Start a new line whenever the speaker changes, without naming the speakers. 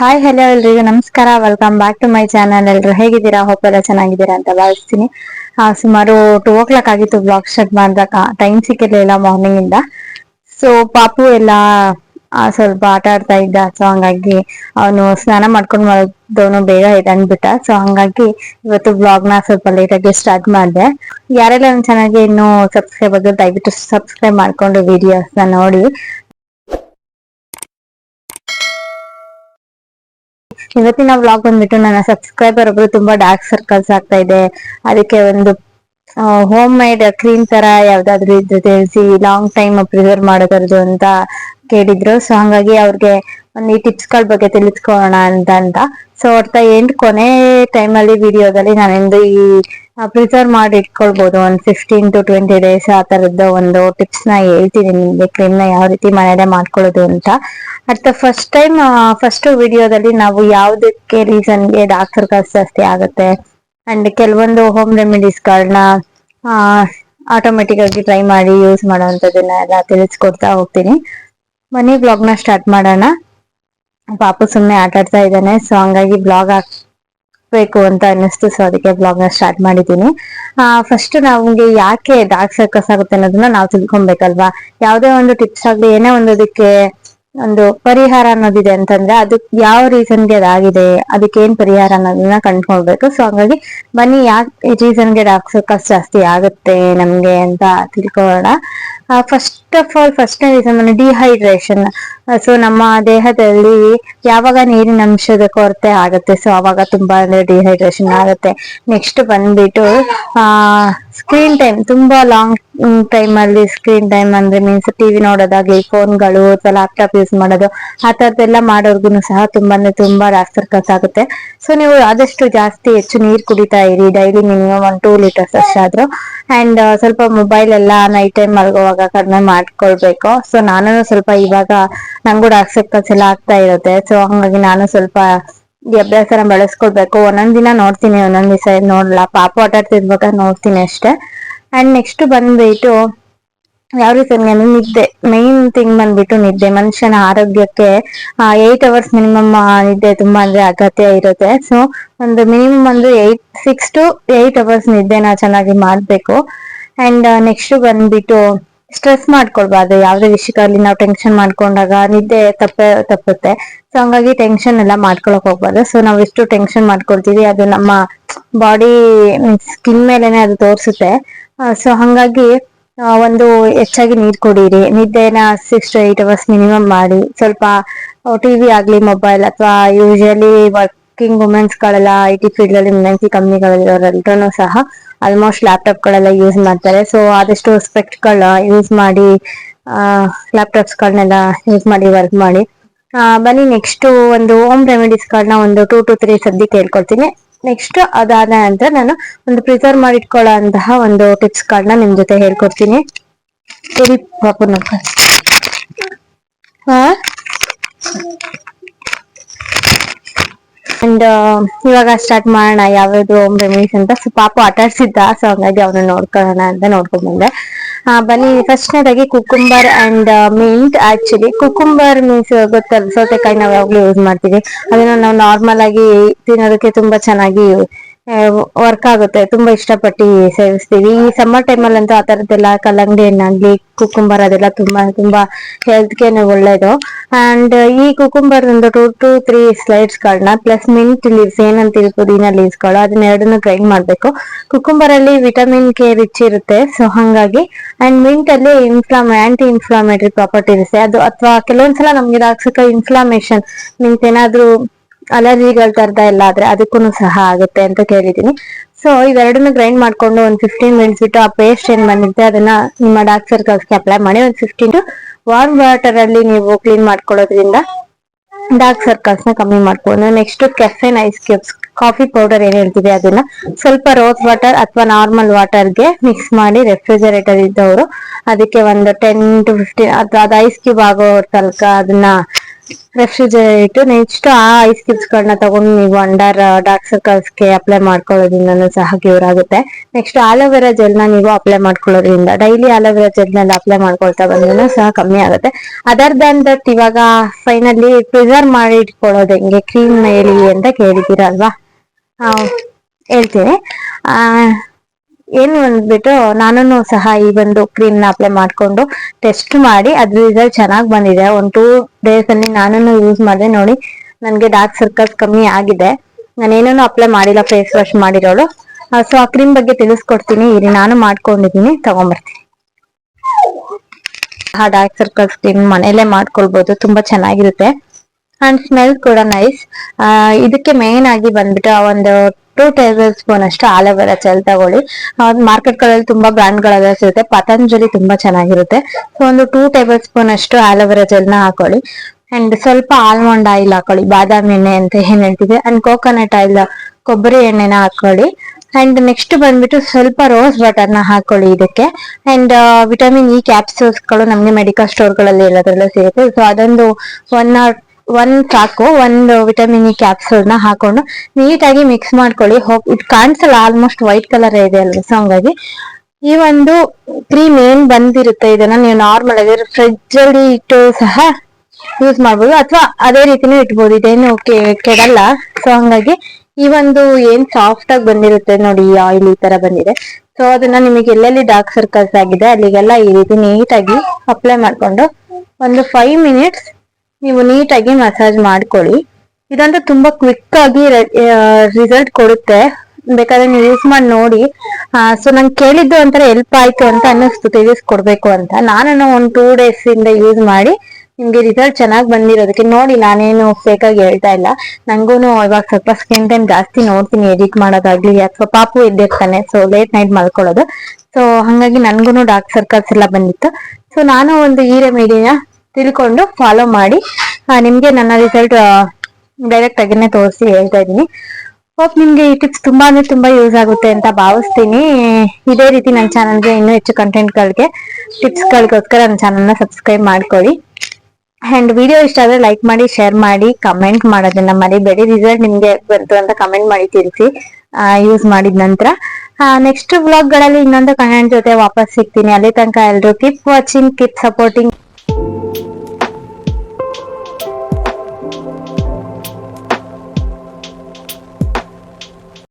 Hi hello ಎಲ್ರಿಗೂ. ನಮಸ್ಕಾರ. Welcome back to my channel ಎಲ್ರು ಹೇಗಿದ್ದೀರಾ? ಹೋಪ್ ಎಲ್ಲ ಚೆನ್ನಾಗಿದ್ದೀರಾ ಅಂತ ಭಾವಿಸ್ತೀನಿ. ಸುಮಾರು ಟೂ ಓ ಕ್ಲಾಕ್ ಆಗಿತ್ತು ಬ್ಲಾಗ್ ಸ್ಟಾರ್ಟ್ ಮಾಡಿದಾಗ ಟೈಮ್ ಸಿಕ್ಕಿರ್ಲಿಲ್ಲ ಮಾರ್ನಿಂಗ್ ಇಂದ. ಸೊ ಪಾಪು ಎಲ್ಲ ಸ್ವಲ್ಪ ಆಟ ಆಡ್ತಾ ಇದ್ದ. ಸೊ ಹಂಗಾಗಿ ಅವನು ಸ್ನಾನ ಮಾಡ್ಕೊಂಡು ಮಾಡೋದವನು ಬೇಗ ಅಂದ್ಬಿಟ್ಟ ಸೊ ಹಂಗಾಗಿ ಇವತ್ತು ಬ್ಲಾಗ್ನ ಸ್ವಲ್ಪ ಲೇಟ್ ಆಗಿ ಸ್ಟಾರ್ಟ್ ಮಾಡಿದೆ. ಯಾರೆಲ್ಲ ಚೆನ್ನಾಗಿ ಇನ್ನು ಇನ್ನೂ ಸಬ್ಸ್ಕ್ರೈಬ್ ಆಗಿ ದಯವಿಟ್ಟು ಸಬ್ಸ್ಕ್ರೈಬ್ ಮಾಡ್ಕೊಂಡು ವಿಡಿಯೋಸ್ನ ನೋಡಿ. ಇವತ್ತಿನ ವ್ಲಾಗ್ ಬಂದ್ಬಿಟ್ಟು ನನ್ನ ಸಬ್ಸ್ಕ್ರೈಬರ್ ಒಬ್ರು ತುಂಬಾ ಡಾರ್ಕ್ ಸರ್ಕಲ್ಸ್ ಆಗ್ತಾ ಇದೆ. ಅದಕ್ಕೆ ಒಂದು ಹೋಮ್ ಮೇಡ್ ಕ್ರೀಮ್ ತರ ಯಾವ್ದಾದ್ರು ಇದ್ರೆ ತಿಳಿಸಿ ಲಾಂಗ್ ಟೈಮ್ ಪ್ರಿಸರ್ವ್ ಮಾಡೋದ್ರದ್ದು ಅಂತ ಕೇಳಿದ್ರು. ಸೊ ಹಂಗಾಗಿ ಅವ್ರಿಗೆ ಒಂದು ಈ ಟಿಪ್ಸ್ಗಳ ಬಗ್ಗೆ ತಿಳಿಸ್ಕೊಳ್ಳೋಣ ಅಂತ ಅಂತ. ಸೊ ಒಟ್ಟ ಎಂಡ್ ಕೊನೆ ಟೈಮ್ ಅಲ್ಲಿ ವಿಡಿಯೋದಲ್ಲಿ ನಾನೆಂದು ಈ ಪ್ರಿಸರ್ವ್ ಮಾಡಿ ಇಟ್ಕೊಳ್ಬಹುದು ಒಂದ್ ಫಿಫ್ಟೀನ್ ಟು ಟ್ವೆಂಟಿ ಡೇಸ್ ಆ ತರದ್ದು ಒಂದು ಟಿಪ್ಸ್ನ ಹೇಳ್ತೀನಿ ನಿಮ್ಗೆ ಕ್ರೀಮ್ನ ಯಾವ ರೀತಿ ಮನೇಲೆ ಮಾಡ್ಕೊಳ್ಳೋದು ಅಂತ. At the first time first ವಿಡಿಯೋದಲ್ಲಿ ನಾವು ಯಾವ್ದಕ್ಕೆ ರೀಸನ್ಗೆ ಡಾಕ್ಟರ್ ಸರ್ಕಲ್ಸ್ ಜಾಸ್ತಿ ಆಗುತ್ತೆ? ಅಂಡ್ ಕೆಲವೊಂದು ಹೋಮ್ ರೆಮಿಡೀಸ್ ಗಳನ್ನ ಆಟೋಮೆಟಿಕ್ ಆಗಿ ಟ್ರೈ ಮಾಡಿ ಯೂಸ್ ಮಾಡೋಂಥದ್ದನ್ನ ಎಲ್ಲ ತಿಳಿಸ್ಕೊಡ್ತಾ ಹೋಗ್ತೀನಿ. ಮನಿ ನ ಸ್ಟಾರ್ಟ್ ಮಾಡೋಣ. ಪಾಪು ಸುಮ್ಮನೆ ಆಟಾಡ್ತಾ ಇದ್ದಾನೆ ಸೊ ಹಂಗಾಗಿ ಬ್ಲಾಗ್ ಹಾಕ್ಬೇಕು ಅಂತ ಅನ್ನಿಸ್ತು. ಸೊ ಅದಕ್ಕೆ ಬ್ಲಾಗ್ನ ಸ್ಟಾರ್ಟ್ ಮಾಡಿದ್ದೀನಿ. ಫಸ್ಟ್ ನಮ್ಗೆ ಯಾಕೆ ಡಾರ್ಕ್ ಸರ್ಕಸ್ ಆಗುತ್ತೆ ಅನ್ನೋದನ್ನ ನಾವು ತಿಳ್ಕೊಬೇಕಲ್ವಾ? ಯಾವುದೇ ಒಂದು ಟಿಪ್ಸ್ ಆಗ್ಲಿ, ಏನೇ ಒಂದು ಅದಕ್ಕೆ ಒಂದು ಪರಿಹಾರ ಅನ್ನೋದಿದೆ ಅಂತಂದ್ರೆ ಅದು ಯಾವ ರೀಸನ್ಗೆ ಅದಾಗಿದೆ, ಅದಕ್ಕೆ ಏನ್ ಪರಿಹಾರ ಅನ್ನೋದನ್ನ ಕಂಡ್ಕೊಳ್ಬೇಕು. ಸೊ ಹಂಗಾಗಿ ಬನ್ನಿ, ಯಾಕೆ ರೀಸನ್ಗೆ ಡಾರ್ಕ್ ಸರ್ಕಸ್ ಜಾಸ್ತಿ ಆಗುತ್ತೆ ನಮ್ಗೆ ಅಂತ ತಿಳ್ಕೊಳ್ಳೋಣ. First of all first reason dehydration so ನಮ್ಮ ದೇಹದಲ್ಲಿ ಯಾವಾಗ ನೀರಿನ ಅಂಶದ ಕೊರತೆ ಆಗುತ್ತೆ ಸೊ ಅವಾಗ ತುಂಬಾ ಅಂದ್ರೆ ಡಿಹೈಡ್ರೇಷನ್ ಆಗುತ್ತೆ. ನೆಕ್ಸ್ಟ್ ಬಂದ್ಬಿಟ್ಟು, ಆ ಸ್ಕ್ರೀನ್ ಟೈಮ್ ತುಂಬಾ ಲಾಂಗ್ ಟೈಮ್ ಅಲ್ಲಿ ಸ್ಕ್ರೀನ್ ಟೈಮ್ ಅಂದ್ರೆ ಮೀನ್ಸ್ ಟಿವಿ ನೋಡೋದಾಗ್ಲಿ ಫೋನ್ಗಳು ಅಥವಾ ಲ್ಯಾಪ್ಟಾಪ್ ಯೂಸ್ ಮಾಡೋದು, ಆ ತರದೆಲ್ಲ ಮಾಡೋರ್ಗು ಸಹ ತುಂಬಾನೇ ತುಂಬಾ ಡಾರ್ಕ್ ಸರ್ಕಲ್ಸ್ ಆಗುತ್ತೆ. ಸೊ ನೀವು ಆದಷ್ಟು ಜಾಸ್ತಿ ಹೆಚ್ಚು ನೀರ್ ಕುಡಿತಾ ಇರಿ ಡೈಲಿ ಮಿನಿಮಮ್ ಒಂದ್ ಟೂ ಲೀಟರ್ಸ್ ಅಷ್ಟಾದ್ರು. ಅಂಡ್ ಸ್ವಲ್ಪ ಮೊಬೈಲ್ ಎಲ್ಲ ನೈಟ್ ಟೈಮ್ ಮಲಗುವಾಗ ಕಡಿಮೆ ಮಾಡ್ಕೊಳ್ಬೇಕು. ಸೊ ನಾನು ಸ್ವಲ್ಪ ಇವಾಗ ನಂಗೂ ಡಾರ್ಕ್ ಸರ್ಕಲ್ಸ್ ಎಲ್ಲ ಆಗ್ತಾ ಇರುತ್ತೆ. ಸೊ ಹಂಗಾಗಿ ನಾನು ಸ್ವಲ್ಪ ಈ ಅಭ್ಯಾಸನ ಬೆಳೆಸ್ಕೊಳ್ಬೇಕು. ಒಂದೊಂದ್ ದಿನ ನೋಡ್ತೀನಿ, ಒಂದೊಂದ್ ದಿವಸ ನೋಡಲ್ಲ ಪಾಪ ಆಟ ಆಡ್ತಿರ್ಬೇಕಾದ್ರೆ ನೋಡ್ತೀನಿ ಅಷ್ಟೇ. ಅಂಡ್ ನೆಕ್ಸ್ಟ್ ಬಂದ್ಬಿಟ್ಟು ಯಾವ ರೀತಿ ಅಂದ್ರೆ ನಿದ್ದೆ ಮೈನ್ ಥಿಂಗ್ ಬಂದ್ಬಿಟ್ಟು ನಿದ್ದೆ. ಮನುಷ್ಯನ ಆರೋಗ್ಯಕ್ಕೆ ಏಟ್ ಅವರ್ಸ್ ಮಿನಿಮಮ್ ನಿದ್ದೆ ತುಂಬಾ ಅಂದ್ರೆ ಅಗತ್ಯ ಇರುತ್ತೆ. ಸೊ ಒಂದು ಮಿನಿಮಮ್ ಅಂದ್ರೆ eight six to eight hours ನಿದ್ದೆನ ಚೆನ್ನಾಗಿ ಮಾಡ್ಬೇಕು. ಅಂಡ್ ನೆಕ್ಸ್ಟ್ ಬಂದ್ಬಿಟ್ಟು ಸ್ಟ್ರೆಸ್ ಮಾಡ್ಕೊಳ್ಬಾರ್ದು. ಯಾವ್ದೇ ವಿಷಯಕ್ಕಾಗ್ಲಿ ನಾವು ಟೆನ್ಷನ್ ಮಾಡ್ಕೊಂಡಾಗ ನಿದ್ದೆ ತಪ್ಪೆ, ತಪ್ಪುತ್ತೆ. ಸೊ ಹಂಗಾಗಿ ಟೆನ್ಷನ್ ಎಲ್ಲ ಮಾಡ್ಕೊಳಕ್ ಹೋಗ್ಬಾರ್ದು. ಸೊ ನಾವು ಎಷ್ಟು ಟೆನ್ಷನ್ ಮಾಡ್ಕೊಳ್ತೀವಿ, ಅದು ನಮ್ಮ ಬಾಡಿ ಸ್ಕಿನ್ ಮೇಲೆನೆ ಅದು ತೋರಿಸುತ್ತೆ. ಸೊ ಹಂಗಾಗಿ ಒಂದು ಹೆಚ್ಚಾಗಿ ನೀರ್ ಕುಡೀರಿ. ನಿದ್ದೆನ six to eight hours minimum ಮಾಡಿ. ಸ್ವಲ್ಪ ಟಿವಿ ಆಗ್ಲಿ ಮೊಬೈಲ್ ಅಥವಾ ಯೂಶಲಿ ವರ್ಕಿಂಗ್ ವುಮೆನ್ಸ್ ಗಳೆಲ್ಲ ಐ ಟಿ ಫೀಲ್ಡ್ ಅಲ್ಲಿ ಎನ್ ಸಿ ಕಂಪ್ನಿಗಳಿರೋರೆಲ್ಲರೂ ಸಹ ಆಲ್ಮೋಸ್ಟ್ ಲ್ಯಾಪ್ಟಾಪ್ ಗಳೆಲ್ಲ ಯೂಸ್ ಮಾಡ್ತಾರೆ. ಸೊ ಆದಷ್ಟು ಸ್ಪೆಕ್ಟ್ಗಳ ಯೂಸ್ ಮಾಡಿ ಲ್ಯಾಪ್ಟಾಪ್ಸ್ ಗಳನ್ನೆಲ್ಲ ಯೂಸ್ ಮಾಡಿ ವರ್ಕ್ ಮಾಡಿ. ಬನ್ನಿ ನೆಕ್ಸ್ಟ್ ಒಂದು ಹೋಮ್ ರೆಮಿಡೀಸ್ ಗಳನ್ನ ಒಂದು ಟೂ ಟು ತ್ರೀ ಸದ್ಯಕ್ಕೆ ಹೇಳ್ಕೊಡ್ತೀನಿ ನೆಕ್ಸ್ಟ್ ಅದಾದ ನಂತರ ನಾನು ಒಂದು ಪ್ರಿಸರ್ವ್ ಮಾಡಿಟ್ಕೊಳ್ಳೋ ಅಂತಹ ಒಂದು ಟಿಪ್ಸ್ ಗಳನ್ನ ನಿಮ್ ಜೊತೆ ಹೇಳ್ಕೊಡ್ತೀನಿ. ಅಂಡ್ ಇವಾಗ ಸ್ಟಾರ್ಟ್ ಮಾಡೋಣ ಯಾವ್ದು ಹೋಮ್ ರೆಮಿಡೀಸ್ ಅಂತ. ಸೊ ಪಾಪ ಆಟಾಡ್ಸಿದ್ದ ಸೊ ಹಂಗಾಗಿ ಅವ್ನ ನೋಡ್ಕೊಳ್ಳೋಣ ಅಂತ ನೋಡ್ಕೊಂಡ್ ಬಂದೆ. ಆ, ಬನ್ನಿ ಫಸ್ಟ್ನೇದಾಗಿ cucumber and mint actually cucumber means ಗೊತ್ತಲ್ಲ ಸೌತೆಕಾಯಿ ನಾವು ಯಾವಾಗ್ಲೂ ಯೂಸ್ ಮಾಡ್ತೀವಿ. ಅದನ್ನ ನಾವು ನಾರ್ಮಲ್ ಆಗಿ ತಿನ್ನೋದಕ್ಕೆ ತುಂಬಾ ಚೆನ್ನಾಗಿ ವರ್ಕ್ ಆಗುತ್ತೆ. ತುಂಬಾ ಇಷ್ಟಪಟ್ಟು ಸೇವಿಸ್ತೀವಿ. ಈ ಸಮ್ಮರ್ ಟೈಮಲ್ಲಿ ಅಂತೂ ಆ ತರದ್ದೆಲ್ಲ ಕಲ್ಲಂಗಡಿ ಹಣ್ಣಾಗ್ಲಿ ಕುಕುಂಬರ್ ಅದೆಲ್ಲ ತುಂಬಾ ತುಂಬಾ ಹೆಲ್ತ್ಗೆ ಒಳ್ಳೇದು. ಅಂಡ್ ಈ ಕುಕುಂಬರ್ ಒಂದು ಟೂ ಟು ತ್ರೀ ಸ್ಲೈಡ್ಸ್ ಗಳನ್ನ ಪ್ಲಸ್ ಮಿಂಟ್ ಲೀವ್ಸ್ ಏನಂತೀವಿ ಪುದೀನ ಲೀವ್ಸ್ಗಳು, ಅದನ್ನ ಎರಡನ್ನು ಗ್ರೈಂಡ್ ಮಾಡ್ಬೇಕು. ಕುಕುಂಬರ್ ಅಲ್ಲಿ ವಿಟಮಿನ್ ಕೆ ರಿಚ್ ಇರುತ್ತೆ. ಸೊ ಹಂಗಾಗಿ ಅಂಡ್ ಮಿಂಟ್ ಅಲ್ಲಿ ಇನ್ಫ್ಲಾಮ್ ಆಂಟಿ ಇನ್ಫ್ಲಾಮೇಟರಿ ಪ್ರಾಪರ್ಟಿ ಇರುತ್ತೆ. ಅದು, ಅಥವಾ ಕೆಲವೊಂದ್ಸಲ ನಮ್ಗೆ ರಾಕ್ಷಕ ಇನ್ಫ್ಲಾಮೇಶನ್ ಮೀನ್ಸ್ ಏನಾದ್ರೂ ಅಲರ್ಜಿಗಳ ತರದ ಎಲ್ಲ ಆದ್ರೆ ಅದಕ್ಕೂ ಸಹ ಆಗುತ್ತೆ ಅಂತ ಕೇಳಿದೀನಿ ಸೊ ಇವೆರಡನ್ನು ಗ್ರೈಂಡ್ ಮಾಡ್ಕೊಂಡು ಒಂದ್ ಫಿಫ್ಟೀನ್ ಮಿನಿಟ್ಸ್ ಬಿಟ್ಟು ಆ ಪೇಸ್ಟ್ ಏನ್ ಬಂದಿರುತ್ತೆ ಅದನ್ನ ನಿಮ್ಮ ಡಾರ್ಕ್ ಸರ್ಕಲ್ಸ್ಗೆ ಅಪ್ಲೈ ಮಾಡಿ ಒಂದ್ ಫಿಫ್ಟೀನ್ ಟು ವಾರ್ಮ್ ವಾಟರ್ ಅಲ್ಲಿ ನೀವು ಕ್ಲೀನ್ ಮಾಡ್ಕೊಳ್ಳೋದ್ರಿಂದ ಡಾರ್ಕ್ ಸರ್ಕಲ್ಸ್ನ ಕಮ್ಮಿ ಮಾಡ್ಕೊಂಡು next caffeine ice cubes coffee powder ಏನ್ ಹೇಳ್ತೀವಿ ಅದನ್ನ ಸ್ವಲ್ಪ ರೋಸ್ ವಾಟರ್ ಅಥವಾ ನಾರ್ಮಲ್ ವಾಟರ್ಗೆ ಮಿಕ್ಸ್ ಮಾಡಿ ರೆಫ್ರಿಜರೇಟರ್ ಇದ್ದವರು ಅದಕ್ಕೆ ಒಂದು ಟೆನ್ ಟು ಫಿಫ್ಟೀನ್ ಅಥವಾ ಅದು ಐಸ್ ಕ್ಯೂಬ್ ಆಗೋ ತನಕ ಅದನ್ನ ರೆಫ್ರಿಜರೇಟ್ ನೆಕ್ಸ್ಟ್ ಆ ಐಸ್ ಕ್ಯೂಬ್ಸ್ ಗಳನ್ನ ತಗೊಂಡು ನೀವು ಅಂಡರ್ ಡಾರ್ಕ್ ಸರ್ಕಲ್ಸ್ಗೆ ಅಪ್ಲೈ ಮಾಡ್ಕೊಳ್ಳೋದ್ರಿಂದ ಸಹ ಕ್ಯೂರ್ ಆಗುತ್ತೆ. ನೆಕ್ಸ್ಟ್ ಆಲೋವೆರಾ ಜೆಲ್ನ ನೀವು ಅಪ್ಲೈ ಮಾಡ್ಕೊಳ್ಳೋದ್ರಿಂದ ಡೈಲಿ ಆಲೋವೆರಾ ಜೆಲ್ನಲ್ಲಿ ಅಪ್ಲೈ ಮಾಡ್ಕೊಳ್ತಾ ಬಂದ್ರೂ ಸಹ ಕಮ್ಮಿ ಆಗುತ್ತೆ. ಅದರ್ ದನ್ ದಟ್ ಇವಾಗ ಫೈನಲಿ ಪ್ರಿಸರ್ವ್ ಮಾಡಿ ಇಟ್ಕೊಳ್ಳೋದು ಹೆಂಗೆ? ಕ್ರೀಮ್ ಹೇಳಿ ಅಂತ ಕೇಳಿದ್ದೀರಲ್ವಾ? ಹೇಳ್ತೀನಿ. ಆ ಏನು ಅಂದ್ಬಿಟ್ಟು ನಾನು ಸಹ ಈ ಒಂದು ಕ್ರೀಮ್ನ ಅಪ್ಲೈ ಮಾಡ್ಕೊಂಡು ಟೆಸ್ಟ್ ಮಾಡಿ ಅದ್ರ ರಿಸಲ್ಟ್ ಚೆನ್ನಾಗಿ ಬಂದಿದೆ. ಒಂದು ಟೂ ಡೇಸ್ ಅಲ್ಲಿ ನಾನು ಯೂಸ್ ಮಾಡಿದೆ. ನೋಡಿ, ನನ್ಗೆ ಡಾರ್ಕ್ ಸರ್ಕಲ್ಸ್ ಕಮ್ಮಿ ಆಗಿದೆ. ನಾನೇನೇನು ಅಪ್ಲೈ ಮಾಡಿಲ್ಲ ಫೇಸ್ ವಾಶ್ ಮಾಡಿರೋಳು. ಸೊ ಆ ಕ್ರೀಮ್ ಬಗ್ಗೆ ತಿಳಿಸ್ಕೊಡ್ತೀನಿ. ಇರಿ, ನಾನು ಮಾಡ್ಕೊಂಡಿದ್ದೀನಿ. ತಗೊಂಬರ್ತೀನಿ. ಆ ಡಾರ್ಕ್ ಸರ್ಕಲ್ಸ್ ಕ್ರೀಮ್ ಮನೇಲೆ ಮಾಡ್ಕೊಳ್ಬಹುದು ತುಂಬಾ ಚೆನ್ನಾಗಿರುತ್ತೆ. ಅಂಡ್ ಸ್ಮೆಲ್ ಕೂಡ ನೈಸ್ ಇದಕ್ಕೆ ಮೇನ್ ಆಗಿ ಬಂದ್ಬಿಟ್ಟು ಆ ಒಂದು ಟೂ ಟೇಬಲ್ ಸ್ಪೂನ್ ಅಷ್ಟು ಆಲೋವೆರಾ ಜೆಲ್ ತಗೊಳ್ಳಿ. ಮಾರ್ಕೆಟ್ಗಳಲ್ಲಿ ತುಂಬಾ ಬ್ರಾಂಡ್ ಗಳೆಲ್ಲ ಸಿಗುತ್ತೆ. ಪತಂಜಲಿ ತುಂಬಾ ಚೆನ್ನಾಗಿರುತ್ತೆ. ಸೊ ಒಂದು ಟೂ ಟೇಬಲ್ ಸ್ಪೂನ್ ಅಷ್ಟು ಆಲೋವೆರಾ ಜೆಲ್ನ ಹಾಕೊಳ್ಳಿ. ಅಂಡ್ ಸ್ವಲ್ಪ ಆಲ್ಮಂಡ್ ಆಯಿಲ್ ಹಾಕೊಳ್ಳಿ. ಬಾದಾಮಿ ಎಣ್ಣೆ ಅಂತ ಏನ್ ಹೇಳ್ತೀವಿ ಅಂಡ್ ಕೋಕೋನಟ್ ಆಯಿಲ್ ಕೊಬ್ಬರಿ ಎಣ್ಣೆನ ಹಾಕೊಳ್ಳಿ. ಅಂಡ್ ನೆಕ್ಸ್ಟ್ ಬಂದ್ಬಿಟ್ಟು ಸ್ವಲ್ಪ ರೋಸ್ ಬಟರ್ನ ಹಾಕೊಳ್ಳಿ ಇದಕ್ಕೆ. ಅಂಡ್ ವಿಟಮಿನ್ ಇ ಕ್ಯಾಪ್ಸೂಲ್ಸ್ಗಳು ನಮ್ಗೆ ಮೆಡಿಕಲ್ ಸ್ಟೋರ್ಗಳಲ್ಲಿ ಎಲ್ಲದರಲ್ಲೂ ಸಿಗುತ್ತೆ. ಸೊ ಅದೊಂದು ಒನ್ ಆರ್ ಒನ್ ಚಾಕು ಒಂದು ವಿಟಮಿನ್ ಇ ಕ್ಯಾಪ್ಸೂಲ್ನ ಹಾಕೊಂಡು ನೀಟಾಗಿ ಮಿಕ್ಸ್ ಮಾಡ್ಕೊಳ್ಳಿ. ಹೋಗ್, ಇದು ಕಾಣಿಸಲ್ಲ ಆಲ್ಮೋಸ್ಟ್ ವೈಟ್ ಕಲರ್ ಇದೆ ಅಲ್ವಾ ಸೊ ಹಂಗಾಗಿ ಈ ಒಂದು ಕ್ರೀಮ್ ಏನ್ ಬಂದಿರುತ್ತೆ ಇದನ್ನ ನೀವು ನಾರ್ಮಲ್ ಆಗಿ ಫ್ರಿಡ್ಜ್ ಅಲ್ಲಿ ಇಟ್ಟು ಸಹ ಯೂಸ್ ಮಾಡ್ಬೋದು. ಅಥವಾ ಅದೇ ರೀತಿನೂ ಇಟ್ಬೋದು ಇದೇನು ಕೆಡಲ್ಲ ಸೊ ಹಂಗಾಗಿ ಈ ಒಂದು ಏನ್ ಸಾಫ್ಟ್ ಆಗಿ ಬಂದಿರುತ್ತೆ ನೋಡಿ, ಈ ಆಯಿಲ್ ಈ ತರ ಬಂದಿದೆ. ಸೊ ಅದನ್ನ ನಿಮಗೆ ಎಲ್ಲೆಲ್ಲಿ ಡಾರ್ಕ್ ಸರ್ಕಲ್ಸ್ ಆಗಿದೆ, ಅಲ್ಲಿಗೆಲ್ಲ ಈ ರೀತಿ ನೀಟಾಗಿ ಅಪ್ಲೈ ಮಾಡ್ಕೊಂಡು ಒಂದು ಫೈವ್ ಮಿನಿಟ್ಸ್ ನೀವು ನೀಟಾಗಿ ಮಸಾಜ್ ಮಾಡ್ಕೊಳ್ಳಿ. ಇದಂತೂ ತುಂಬಾ ಕ್ವಿಕ್ ಆಗಿ ರಿಸಲ್ಟ್ ಕೊಡುತ್ತೆ. ಬೇಕಾದ್ರೆ ನೀವು ಯೂಸ್ ಮಾಡಿ ನೋಡಿ. ಸೊ ನಂಗೆ ಕೇಳಿದ್ದು ಒಂಥರ ಹೆಲ್ಪ್ ಆಯ್ತು ಅಂತ ಅನ್ನಿಸ್ತು, ತಿಳಿಸ್ಕೊಡ್ಬೇಕು ಅಂತ. ನಾನು ಒಂದು ಟೂ ಡೇಸ್ ಇಂದ ಯೂಸ್ ಮಾಡಿ ನಿಮ್ಗೆ ರಿಸಲ್ಟ್ ಚೆನ್ನಾಗಿ ಬಂದಿರೋದಕ್ಕೆ ನೋಡಿ, ನಾನೇನು ಫೇಕ್ ಆಗಿ ಹೇಳ್ತಾ ಇಲ್ಲ. ನಂಗೂನು ಇವಾಗ ಸ್ವಲ್ಪ ಸ್ಕಿನ್ ಟೈಮ್ ಜಾಸ್ತಿ ನೋಡ್ತೀನಿ ಎಡಿಟ್ ಮಾಡೋದಾಗ್ಲಿ ಅಥವಾ ಪಾಪು ಎದ್ದಿರ್ತಾನೆ ಸೊ ಲೇಟ್ ನೈಟ್ ಮಲ್ಕೊಳ್ಳೋದು. ಸೊ ಹಂಗಾಗಿ ನನ್ಗೂನು ಡಾರ್ಕ್ ಸರ್ಕಲ್ಸ್ ಎಲ್ಲ ಬಂದಿತ್ತು. ಸೊ ನಾನು ಒಂದು ಈ ರೆಮಿಡಿನ ತಿಳ್ಕೊಂಡು ಫಾಲೋ ಮಾಡಿ. ನಿಮ್ಗೆ ನನ್ನ ರಿಸಲ್ಟ್ ಡೈರೆಕ್ಟ್ ತೋರಿಸಿ ಹೇಳ್ತಾ ಇದ್ದೀನಿ. ಹೋಪ್ ನಿಮಗೆ ಈ ಟಿಪ್ಸ್ ತುಂಬಾ ಅಂದ್ರೆ ತುಂಬಾ ಯೂಸ್ ಆಗುತ್ತೆ ಅಂತ ಭಾವಿಸ್ತೀನಿ. ಇದೇ ರೀತಿ ನನ್ನ ಚಾನಲ್ಗೆ ಇನ್ನೂ ಹೆಚ್ಚು ಕಂಟೆಂಟ್ಗಳಿಗೆ ಟಿಪ್ಸ್ಗಳಿಗೋಸ್ಕರ ನನ್ನ ಚಾನಲ್ನ ಸಬ್ಸ್ಕ್ರೈಬ್ ಮಾಡ್ಕೊಳ್ಳಿ. ಅಂಡ್ ವಿಡಿಯೋ ಇಷ್ಟ ಆದ್ರೆ ಲೈಕ್ ಮಾಡಿ ಶೇರ್ ಮಾಡಿ ಕಮೆಂಟ್ ಮಾಡೋದನ್ನ ಮರಿಬೇಡಿ. ರಿಸಲ್ಟ್ ನಿಮ್ಗೆ ಬಂತು ಅಂತ ಕಮೆಂಟ್ ಮಾಡಿ ತಿಳಿಸಿ ಯೂಸ್ ಮಾಡಿದ ನಂತರ. ನೆಕ್ಸ್ಟ್ ಬ್ಲಾಗ್ಗಳಲ್ಲಿ ಇನ್ನೊಂದು ಕಂಟೆಂಟ್ ಜೊತೆ ವಾಪಸ್ ಸಿಗ್ತೀನಿ. ಅಲ್ಲಿ ತನಕ ಎಲ್ರು keep watching keep supporting Thank you.